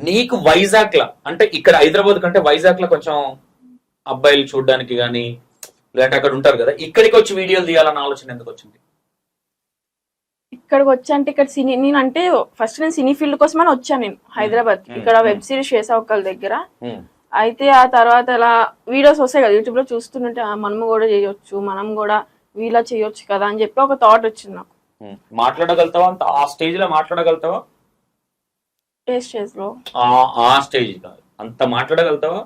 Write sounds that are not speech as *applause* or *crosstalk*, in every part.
నీకు వైజాగ్ లా అంటే ఇక్కడ హైదరాబాద్ కంటే వైజాగ్లో కొంచెం అబ్బాయిలు చూడడానికి గానీ లేదంటే అక్కడ ఉంటారు కదా ఇక్కడికి వచ్చి వీడియోలు తీయాలన్న ఆలోచన ఎందుకు వచ్చింది ఇక్కడికి వచ్చా అంటే ఇక్కడ సినీ నేను అంటే ఫస్ట్ నేను సినీ ఫీల్డ్ కోసమని వచ్చాను నేను హైదరాబాద్. ఇక్కడ. వెబ్ సిరీస్ చేసా ఒకళ్ళ దగ్గర అయితే ఆ తర్వాత అలా వీడియోస్ వస్తాయి కదా యూట్యూబ్లో చూస్తుంటే ఆ, మనం కూడా చేయొచ్చు మనం కూడా వీళ్ళ చేయొచ్చు కదా అని చెప్పి ఒక థాట్ వచ్చింది నాకు. మాట్లాడగలుగుతావా ఆ స్టేజ్లో మాట్లాడగలుగుతావా ఏ స్టేజ్లో ఆ ఆ స్టేజ్ కాదు అంత మాట్లాడగలుగుతావా?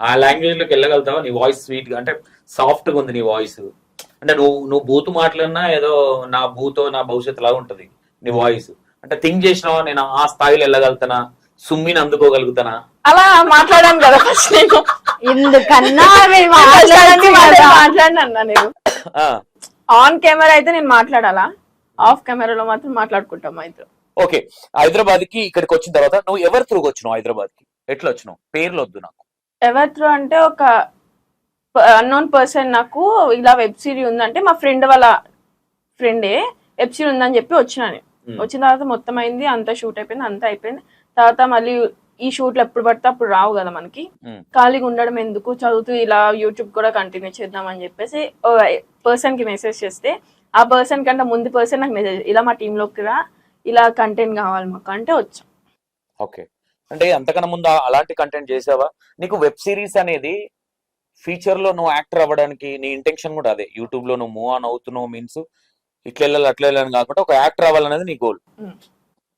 ఆ లాంగ్వేజ్లోకి వెళ్ళగలుగుతావా? నీ వాయిస్ స్వీట్గా అంటే సాఫ్ట్గా ఉంది నీ వాయిస్ అంటే నువ్వు నువ్వు బూత్ మాట్లాడినా ఏదో నా బూతో నా భవిష్యత్తు లాగా ఉంటది నీ వాయిస్ అంటే థింక్ చేసినావా? నేను ఆ స్థాయిలో వెళ్ళగలుగుతానా? సుమ్మిని అందుకోగలుగుతానా? అలా మాట్లాడాను కదా ఫస్ట్ నేను. ఎందుకన్నా. *laughs* మాట్లాడిన. నేను. ఆన్ కెమెరా అయితే నేను మాట్లాడాలా? ఆఫ్ కెమెరాలో మాత్రం మాట్లాడుకుంటాం మా ఇద్దరు. ఓకే హైదరాబాద్కి ఇక్కడికి వచ్చిన తర్వాత నువ్వు ఎవరి త్రూగా వచ్చినావు హైదరాబాద్కి ఎట్లా వచ్చినావు? పేర్లు వద్దు నాకు. ఎవరి త్రూ అంటే ఒక అన్నోన్ పర్సన్ నాకు ఇలా వెబ్ సిరీ ఉందంటే మా ఫ్రెండ్ వాళ్ళ ఫ్రెండే వెబ్ సిరీ ఉందని చెప్పి వచ్చినా నేను. ఉమ్, వచ్చిన తర్వాత మొత్తం అయింది అంతా షూట్ అయిపోయింది అంతా అయిపోయింది. తర్వాత మళ్ళీ ఈ షూట్లు ఎప్పుడు పడితే అప్పుడు రావు కదా మనకి. ఖాళీగా ఉండడం ఎందుకు? చదువుతూ ఇలా యూట్యూబ్ కూడా కంటిన్యూ చేద్దామని చెప్పేసి పర్సన్కి మెసేజ్ చేస్తే ఆ పర్సన్ కంటే ముందు పర్సన్ నాకు మెసేజ్ ఇలా మా టీమ్లోకి రా ఇలా కంటెంట్ కావాలి మాకు అంటే వచ్చాం. ఓకే. అంటే అంతకన్నా ముందు అలాంటి కంటెంట్ చేసావా? నీకు వెబ్ సిరీస్ అనేది ఫ్యూచర్లో నువ్వు యాక్టర్ అవ్వడానికి నీ ఇంటెన్షన్ కూడా అదే. యూట్యూబ్లో నువ్వు మూవ్ ఆన్ అవుతున్నావు మీన్స్ ఇట్లా వెళ్ళాలి అట్లా వెళ్ళాలని కాకుండా ఒక యాక్టర్ అవ్వాలనేది నీ గోల్.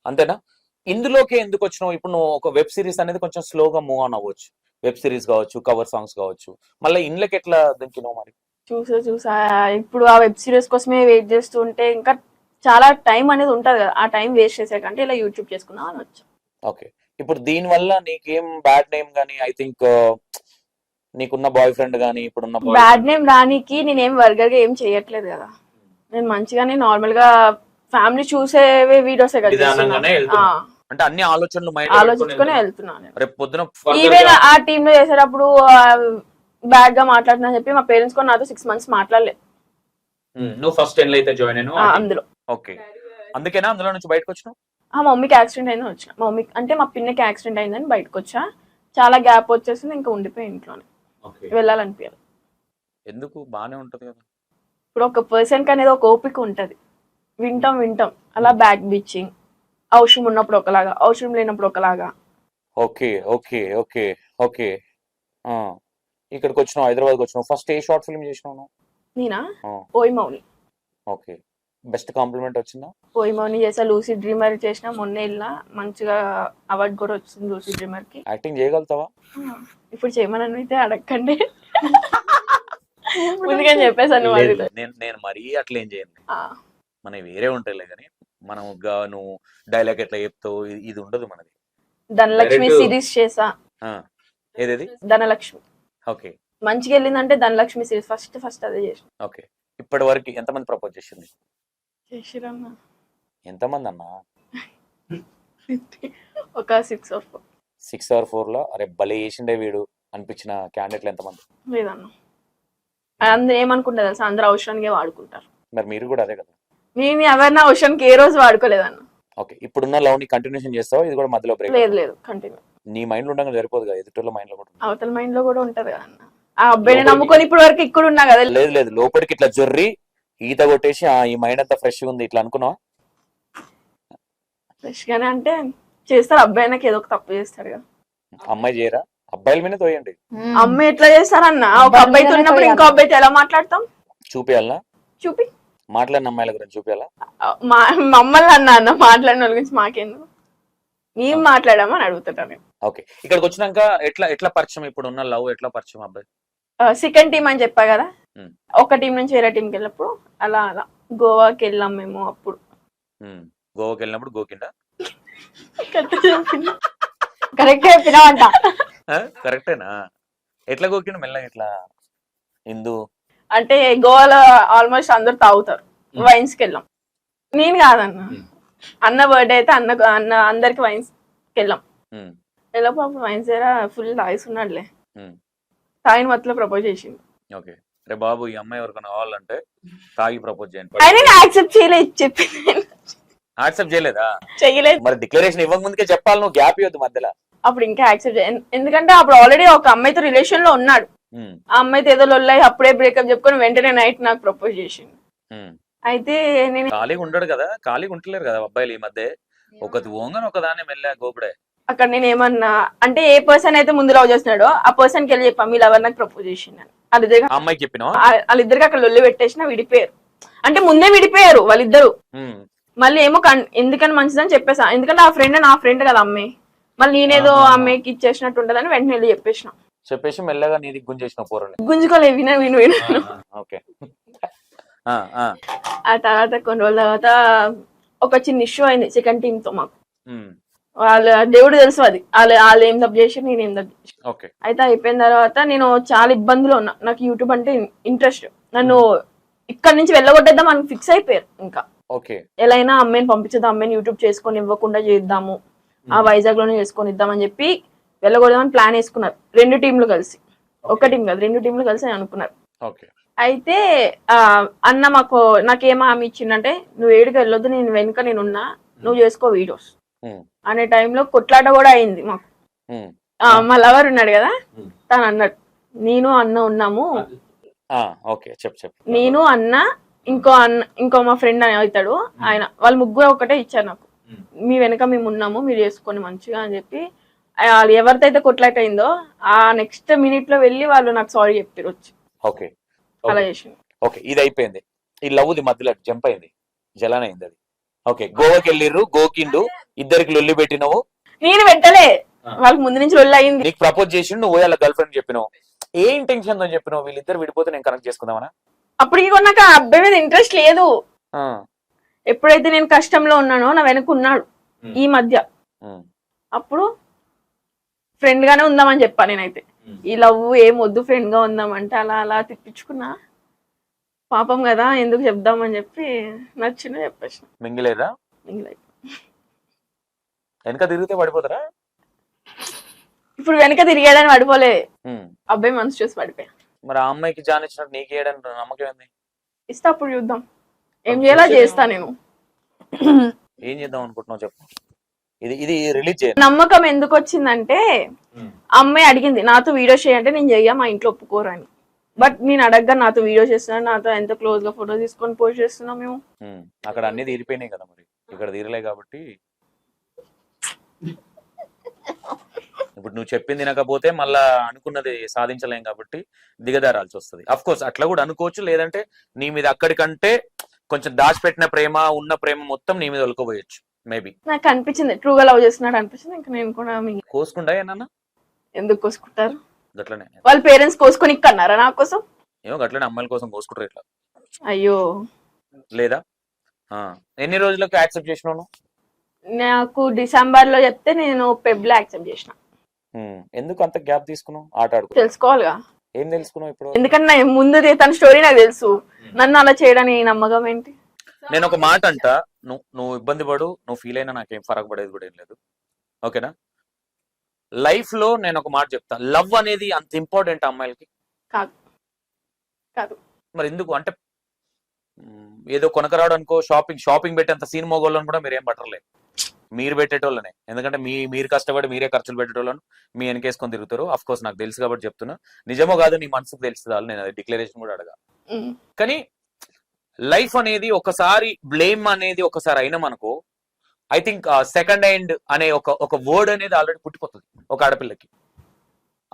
అంతేనా? ఇందులోకి ఎందుకు వచ్చినావు? ఇప్పుడు నువ్వు ఒక వెబ్ సిరీస్ అనేది కొంచెం స్లోగా మూవ్ ఆన్ అవ్వచ్చు. వెబ్ సిరీస్ కావచ్చు కవర్ సాంగ్స్ కావచ్చు. మళ్ళీ ఇండ్లకి ఎట్లా దింకినావు మరి? చూసా చూసా. ఇప్పుడు ఆ వెబ్ సిరీస్ కోసమే వెయిట్ చేస్తుంటే ఇంకా చాలా టైం అనేది ఉంటది కదా ఆ టైం వేస్ట్ చేసే కంటే ఇలా యూట్యూబ్ చేసుకుందాం అని వచ్చాం. ఓకే. ఇప్పుడు దీని వల్ల నీకేం బ్యాడ్ నేమ్ గానీ ఐ థింక్ నీకున్న బాయ్ ఫ్రెండ్ గానీ ఇప్పుడున్న బ్యాడ్ నేమ్ రానికి నేనేం వర్గర్గా ఏం చేయట్లేదు కదా. నేను మంచిగానే నార్మల్గా ఫ్యామిలీ చూసేవే వీడియోస్ కదా అంటే అన్ని ఆలోచనలు మైండ్ ఆలోచించుకొని వెళ్తున్నాను నేను. రేపు పొద్దున ఈవెన్ ఆ టీమ్లో చేసేటప్పుడు బ్యాడ్గా మాట్లాడుతున్నా అని చెప్పి మా పేరెంట్స్ కూడా నాతో సిక్స్ మంత్స్ మాట్లాడలేదు నువ్వు ఫస్ట్ ఎన్లో అయితే జాయిన్ అయినావు? ఆ, అందులో. ఓకే. అందుకేనా? అందులో నుంచి బయటకు వచ్చినావు ఆ మమ్మీకి యాక్సిడెంట్ అయిందని వచ్చిన. మా మమ్మీ అంటే మా పిన్నకి యాక్సిడెంట్ అయిందని బయటకు వచ్చా చాలా గ్యాప్ వచ్చేసింది ఇంకా ఉండిపోయి ఇంట్లోనే. వెళ్ళాలనిపించాలి ఎందుకు? బానే ఉంటది కదా. ఇప్పుడు ఒక పర్సన్కి అనేది ఒక ఓపిక ఉంటది. వింటాం వింటాం. అలా బ్యాక్ బీచింగ్ అవసరం ఉన్నప్పుడు ఒకలాగా అవసరం లేనప్పుడు ఒకలాగా. Okay okay okay okay. ఆ, ఇక్కడికి వచ్చినావు హైదరాబాద్కి వచ్చినావు ఫస్ట్ ఏ షార్ట్ ఫిల్మ్ చేసినావు? నేనా? ఓయ్ మౌని. ఓకే. బెస్ట్ కాంప్లిమెంట్ వచ్చిందా? ఓయ్ మౌని చేసా లూసీ డ్రీమర్ చేసిన మొన్న వెళ్ళిన మంచిగా అవార్డు కూడా వచ్చింది లూసీ డ్రీమర్కి యాక్టింగ్ చేయగలుగుతావా? ఇప్పుడు చేయమని అయితే అడగండి *laughs* ముందుగా చెప్పేసాను నేను నేను మరీ అట్లా ఏం చేయను. మన వేరే ఉంటాయిలే కానీ మనం గా- నువ్వు డైలాగ్ ఎట్లా చెప్తావు ఇది- ఉండదు మనది. ధనలక్ష్మి సిరీస్ చేసా. ఆ, ఏదేది? ధనలక్ష్మి. ఓకే. మంచిగా వెళ్ళిందంటే ధనలక్ష్మి సిరీస్ ఫస్ట్ ఫస్ట్ అదే చేసిన. ఓకే. ఇప్పటి వరకు ఎంతమంది ప్రపోజ్ చేసింది? చేసిరన్న? ఎంతమంది అన్నా *laughs* ఒక సిక్స్ ఆఫ్ సిక్స్ ఆర్ ఫోర్లో? అరే భలే చేసిండే వీడు. అనిపించిన క్యాండిడేట్లు ఎంతమంది? లేదన్న. అందరూ ఏమనుకుంటారు తెలుసా? అందరూ అవసరానికే వాడుకుంటారు. మరి మీరు కూడా అదే కదా? మేము ఎవరిని అవసరానికి ఏ రోజు వాడుకోలేదన్న. ఓకే ఇప్పుడున్న లవ్ని కంటిన్యూషన్ చేస్తావా? ఇది కూడా మధ్యలో బ్రేక్ లేదు లేదు కంటిన్యూ నీ మైండ్లో ఉండగా సరిపోదు కదా? ఎదుటిలో మైండ్లో కూడా. అవతల మైండ్లో కూడా ఉంటది కదా అన్న ఆ అబ్బాయిని నమ్ముకొని ఇప్పటి వరకు ఇక్కడ ఉన్నా కదా? లేదు లేదు లోపలికి ఇట్లా జొర్రి ఈత కొట్టేసి ఆ, ఈ మైండ్ అంతా ఫ్రెష్ ఉంది ఇట్లా అనుకున్నావా? ఫ్రెష్ గానే అంటే చేస్తారు అబ్బాయి నాకు ఏదో ఒక తప్పు చేస్తాడు కదా. అమ్మాయి చేయరా? అబ్బాయిల మీద తోయండి. అమ్మాయి ఎట్లా చేస్తారన్న? ఒక అబ్బాయి ఉన్నప్పుడు ఇంకో. అబ్బాయితో ఎలా మాట్లాడతాం? చూపియాలనా చూపి. మాట్లాడిన అమ్మాయిల గురించి చూపియాలా? మమ్మల్ని అన్న అన్న మాట్లాడిన వాళ్ళ గురించి మాకెందుకు? మేము మాట్లాడామని అడుగుతుంటా నేను. ఓకే. ఇక్కడికి వచ్చినాక ఎట్లా ఎట్లా పరిచయం? ఇప్పుడు ఉన్న లవ్ ఎట్లా పరిచయం అబ్బాయి? సెకండ్ టీం అని చెప్పా కదా. ఒక టీం నుంచి వేరే టీంకి వెళ్ళినప్పుడు అలా అలా. గోవాకి వెళ్ళాం మేము అప్పుడు. ఉమ్, గోవాకి వెళ్ళినప్పుడు గోకిండా? కరెక్ట్ చెప్పినావంట. కరెక్టేనా ఎట్లా గోకిండు మెల్లగా ఎట్లా హిందూ? అంటే గోవాలో ఆల్మోస్ట్ అందరు తాగుతారు. Hmm. వైన్స్కి వెళ్ళాం. నేను కాదన్న. Hmm. అన్న బర్త్డే అయితే అన్న అన్న అందరికి వైన్స్ వెళ్ళాం. వెళ్ళప్పుడు వైన్స్ ఫుల్ తాగిస్తున్నాడులే తాగిన మధ్యలో ప్రపోజ్ చేసింది ఓకే రే బాబు ఈ అమ్మాయి ఎవరికైనా కావాలంటే తాగి ప్రపోజ్ చేయండి. అయినా యాక్సెప్ట్ చేయలేదు చెప్పింది యాక్సెప్ట్ చేయలేదా? చెయ్యలేదు మరి డిక్లరేషన్ ఇవ్వక ముందుకే చెప్పాలి నువ్వు గ్యాప్ ఇవ్వద్దు మధ్యలో. అప్పుడు ఇంకా యాక్సెప్ట్ ఎందుకంటే అప్పుడు ఆల్రెడీ ఒక అమ్మాయితో రిలేషన్లో ఉన్నాడు. ఉమ్, ఆ అమ్మాయితో ఏదో లొల్లాయి అప్పుడే బ్రేకప్ చెప్పుకొని వెంటనే నైట్ నాకు ప్రపోజ్ చేసింది ఉమ్. అయితే నేను ఖాళీగా ఉండడు కదా ఖాళీగా ఉంటలేరు కదా అబ్బాయిలు ఈ మధ్య? ఒకటి ఓంగని ఒకదాన్ని మెల్లగా గోపుడే. అక్కడ నేను ఏమన్నా అంటే ఏ పర్సన్ అయితే ముందు లవ్ చేస్తున్నాడో ఆ పర్సన్కి వెళ్ళి చెప్పా మీ లవర్ నాకు ప్రపోజ్ చేసింది వాళ్ళిద్దరు అమ్మాయికి చెప్పినావా? వాళ్ళిద్దరికి అక్కడ లొల్లి పెట్టేసిన విడిపోయారు. అంటే ముందే విడిపోయారు వాళ్ళిద్దరు. మళ్ళీ ఏమో కన్- ఎందుకని మంచిదని చెప్పేసా. ఎందుకంటే ఆ ఫ్రెండ్ నా ఫ్రెండ్ కదా అమ్మాయి మళ్ళీ నేనేదో. అమ్మాయికి ఇచ్చేసినట్టు ఉంటదని వెంటనే వెళ్ళి చెప్పేసిన. చెప్పేసి మెల్లగా నీది గుంజేసిన పోరని గుంజుకోలే విన విను విను. ఓకే. *laughs* ఆ, తర్వాత కొన్ని రోజుల తర్వాత ఒక చిన్న ఇష్యూ అయింది సెకండ్ టీమ్తో మాకు. వాళ్ళ దేవుడు తెలుసు అది. వాళ్ళు వాళ్ళు ఏం తప్పు చేసి నేను ఏం తప్పు చేసి ఓకే. అయితే అయిపోయిన తర్వాత నేను చాలా ఇబ్బందులు ఉన్నా. నాకు యూట్యూబ్ అంటే ఇంట్రెస్ట్ నన్ను ఇక్కడ నుంచి వెళ్ళగొట్టేద్దాం అని ఫిక్స్ అయిపోయారు ఇంకా. ఓకే. ఎలా అయినా అమ్మాయిని పంపించేద్దాం అమ్మాయిని యూట్యూబ్ చేసుకొని ఇవ్వకుండా చేద్దాము. ఆ వైజాగ్లోనే చేసుకొని ఇద్దామని చెప్పి వెళ్ళకూడదామని ప్లాన్ వేసుకున్నారు. రెండు టీంలు కలిసి. ఒక టీం కాదు రెండు టీంలు కలిసి అనుకున్నారు. ఓకే. అయితే ఆ అన్న మాకు నాకేం హామీ ఇచ్చిందంటే నువ్వు ఏడికి వెళ్ళొద్దు నేను వెనుక నేను ఉన్నా. నువ్వు చేసుకో వీడియోస్. అనే టైంలో కొట్లాట కూడా అయింది మాకు. మా లవర్ ఉన్నాడు కదా. తను అన్నాడు నేను అన్న ఉన్నాము. ఓకే చెప్పు నేను అన్న ఇంకో అన్న ఇంకో మా ఫ్రెండ్ అని అవుతాడు. ఆయన వాళ్ళు ముగ్గురు ఒకటే ఇచ్చారు నాకు. మీ వెనక మేము ఉన్నాము మీరు చేసుకోండి మంచిగా అని చెప్పి వాళ్ళు ఎవరితో అయితే కొట్లాట అయిందో ఆ నెక్స్ట్ మినిట్లో వెళ్ళి వాళ్ళు నాకు సారీ చెప్పారు వచ్చి. ఓకే. అలా. చేసింది ఓకే ఇది అయిపోయింది. ఈ లవ్ది మధ్యలో జంప్ అయింది. జలాన్ అయింది అది. ఓకే గోవాకి వెళ్ళిర్రు గోకిండు ఇద్దరికి లొల్లి పెట్టినావు. నేను పెట్టలే. ఆ. వాళ్ళకి ముందు నుంచి రొల్లు అయింది. నీకు ప్రపోజ్ చేసిండు నువ్వు వాళ్ళ గర్ల్ ఫ్రెండ్ చెప్పినావు. ఏ ఇంటెన్షన్తో చెప్పినావు? వీళ్ళిద్దరు విడిపోతే నేను కనెక్ట్ చేసుకుందామనా? అప్పటికి కూడా నాకు ఆ అబ్బాయి మీద ఇంట్రెస్ట్ లేదు. ఆ, ఎప్పుడైతే నేను కష్టంలో ఉన్నానో నా వెనక ఉన్నాడు. ఈ మధ్య. అప్పుడు ఫ్రెండ్ గానే ఉందామని చెప్పా నేనైతే. ఈ లవ్ ఏం వద్దు ఫ్రెండ్గా ఉందామంటే అలా అలా తిప్పించుకున్నా. పాపం కదా ఎందుకు చెప్దామని చెప్పి నచ్చిన చెప్పేసిన. మింగిలేదా? మిగిలిన వెనక తిరిగితే పడిపోతారా? ఇప్పుడు వెనక తిరిగాడని పడిపోలే. అబ్బాయి మనసు చూసి పడిపోయా. మరి ఆ అమ్మాయికి జాన్ ఇచ్చినట్టు నీకు ఏయడానికి నమ్మకం ఏంది? ఇస్తే అప్పుడు చూద్దాం. ఏం చేయాలో చేస్తా నేను. ఏం చేద్దాం అనుకుంటున్నావు చెప్పు. ఇది ఇది రిలీజ్ నమ్మకం ఎందుకు వచ్చిందంటే ఆ అమ్మాయి అడిగింది నాతో వీడియో చేయంటే నేను చెయ్య మా ఇంట్లో ఒప్పుకోరని బట్ నేను అడగగా నాతో వీడియో చేస్తున్నాను నాతో ఎంత క్లోజ్గా ఫోటో తీసుకొని పోస్ట్ చేస్తున్నాం మేము. అక్కడ అన్ని తీరిపోయినాయి కదా మరి. ఇక్కడ తీరలే కాబట్టి. ఇప్పుడు నువ్వు చెప్పింది తినకపోతే మళ్ళా అనుకున్నది సాధించలేం కాబట్టి దిగదారాల్సి వస్తుంది. అఫ్ కోర్స్ అట్లా కూడా అనుకోవచ్చు. లేదంటే నీ మీద అక్కడికంటే కొంచెం దాచిపెట్టిన ప్రేమ ఉన్న ప్రేమ మొత్తం నీ మీద ఒలుకోబోయొచ్చు మేబీ నాకు అనిపించింది. ట్రూగా లవ్ చేస్తున్నాడు అనిపించింది. ఇంకా నేను కూడా కోసుకుంటా ఏమన్నా ఎందుకు కోసుకుంటారు? గట్లనే. వాళ్ళ పేరెంట్స్ కోసుకొని ఇక్కన్నారా నా కోసం? ఏమో గట్లనే అమ్మాయిల కోసం కోసుకుంటారు ఇట్లా. అయ్యో. లేదా? ఆ, ఎన్ని రోజులకు యాక్సెప్ట్ చేసినావు? నాకు డిసెంబర్లో చెప్తే నేను పెబ్లో యాక్సెప్ట్ చేసిన. ఉమ్, ఎందుకు అంత గ్యాప్ తీసుకున్నావు? ఆట ఆడుకో తెలుసుకోవాలిగా. ఏం తెలుసుకున్నావు ఇప్పుడు? ఎందుకంటే నా ముందు తన స్టోరీ నాకు తెలుసు. నన్ను అలా చేయడానికి నమ్మకం ఏంటి? నేను ఒక మాట అంట. నువ్వు నువ్వు ఇబ్బంది పడు నువ్వు ఫీల్ అయినా నాకేం ఫరక్ పడేది కూడా ఏం లేదు. ఓకేనా? లైఫ్లో నేను ఒక మాట చెప్తా. లవ్ అనేది అంత ఇంపార్టెంట్ అమ్మాయిలకి? కాదు. కాదు. మరి ఎందుకు? అంటే ఏదో కొనకరాడు అనుకో షాపింగ్ షాపింగ్ పెట్టేంత సీన్ మోగోళ్ళని కూడా మీరు ఏం పట్టలేదు మీరు పెట్టేటోళ్ళనే. ఎందుకంటే మీ మీరు కష్టపడి మీరే ఖర్చులు పెట్టేటోళ్ళను మీ వెనకేసుకొని తిరుగుతారు. అఫ్ కోర్స్ నాకు తెలుసు కాబట్టి చెప్తున్నా. నిజమో కాదు నీ మనసుకు తెలుస్తుంది నేను అది డిక్లరేషన్ కూడా అడగా. కానీ లైఫ్ అనేది ఒకసారి బ్లేమ్ అనేది ఒకసారి అయినామనుకో ఐ థింక్ సెకండ్ హ్యాండ్ అనే ఒక ఒక వర్డ్ అనేది ఆల్రెడీ పుట్టిపోతుంది. ఒక ఆడపిల్లకి.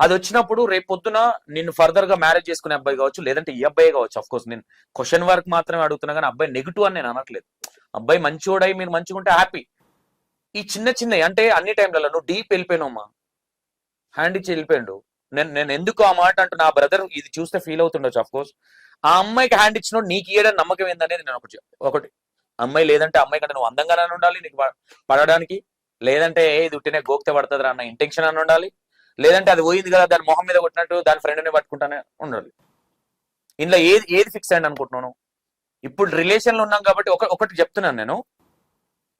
అది వచ్చినప్పుడు రేపు పొద్దున నిన్ను ఫర్దర్గా మ్యారేజ్ చేసుకునే అబ్బాయి కావచ్చు లేదంటే ఈ అబ్బాయి కావచ్చు. అఫ్ కోర్స్ నేను క్వశ్చన్ వర్క్ మాత్రమే అడుగుతున్నా కానీ అబ్బాయి నెగిటివ్ అని నేను అనట్లేదు. అబ్బాయి మంచోడై మీరు మంచిగా ఉంటే హ్యాపీ ఈ చిన్న చిన్న అంటే అన్ని టైంలలో నువ్వు డీప్ వెళ్ళిపోయినావు హ్యాండ్ ఇచ్చి వెళ్ళిపోయాడు. నేను నేను ఎందుకు ఆ మాట అంటే నా బ్రదర్ ఇది చూస్తే ఫీల్ అవుతుండొచ్చు అఫ్ కోర్స్ ఆ అమ్మాయికి హ్యాండ్ ఇచ్చినోడు నీకు ఇయ్యడం నమ్మకం ఏందనేది నేను ఒకటి ఒకటి. అమ్మాయి లేదంటే అమ్మాయి కంటే నువ్వు అందంగానే ఉండాలి నీకు పడడానికి. లేదంటే ఏ ఇది ఉట్టినే గోక్తే పడుతుందిరా అన్న ఇంటెన్షన్ అని ఉండాలి. లేదంటే అది పోయింది కదా దాని మొహం మీద కొట్టినట్టు దాని ఫ్రెండ్ని పట్టుకుంటానే ఉండాలి. ఇందులో ఏది ఏది ఫిక్స్ అయ్యండి అనుకుంటున్నాను ఇప్పుడు రిలేషన్లో ఉన్నాం కాబట్టి ఒక ఒకటి చెప్తున్నాను నేను.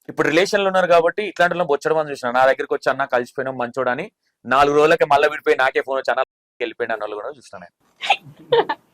ఇప్పుడు రిలేషన్లో ఉన్నారు కాబట్టి ఇట్లాంటి బొచ్చడం మంది చూసిన నా దగ్గరికి వచ్చి అన్న కలిసిపోయినాం మంచోడని నాలుగు రోజులకి మళ్ళీ విడిపోయి నాకే ఫోన్ వచ్చి అన్న వెళ్ళిపోయిన అన్న వాళ్ళు కూడా చూసిన నేను. *laughs*